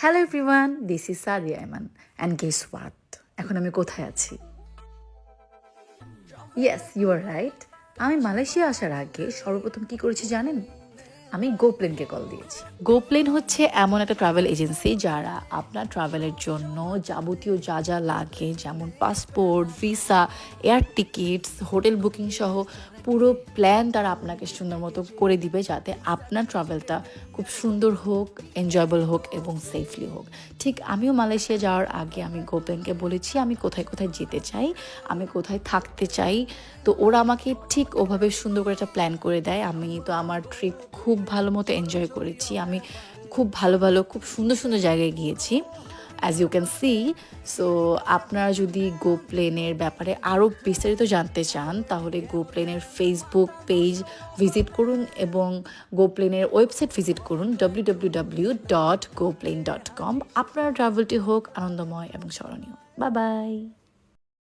Hello everyone this is Sadia Aiman and guess what এখন আমি কোথায় আছি? ইয়েস ইউ আর রাইট আমি মালয়েশিয়া আসার আগে সর্বপ্রথম কি করেছি জানেন? আমি গোপ্লেনকে কল দিয়েছি। গোপ্লেন হচ্ছে এমন একটা ট্রাভেল এজেন্সি যারা আপনার ট্রাভেলের জন্য যাবতীয় যা যা লাগে, যেমন passport visa air tickets hotel booking সহ পুরো প্ল্যান তারা আপনাকে সুন্দর মতো করে দিবে যাতে আপনার ট্রাভেলটা খুব সুন্দর হোক এনজয়েবল হোক এবং সেফলি হোক। ঠিক আমিও মালয়েশিয়া যাওয়ার আগে আমি গোপেনকে বলেছি, আমি কোথায় কোথায় যেতে চাই, আমি কোথায় থাকতে চাই। তো ওরা আমাকে ঠিক ওভাবে সুন্দর করে একটা প্ল্যান করে দেয়। আমি তো আমার ট্রিপ খুব ভালো মতো এনজয় করেছি। আমি খুব ভালো ভালো, খুব সুন্দর সুন্দর জায়গায় গিয়েছি। As you can see so আপনারা যদি গো প্লেনের ব্যাপারে আরও বিস্তারিত জানতে চান, তাহলে গো প্লেনের ফেসবুক পেজ ভিজিট করুন এবং গো প্লেনের ওয়েবসাইট ভিজিট করুন W W W dot go plane dot com আপনার ট্রাভেলটি হোক আনন্দময় এবং স্মরণীয়। বা বাই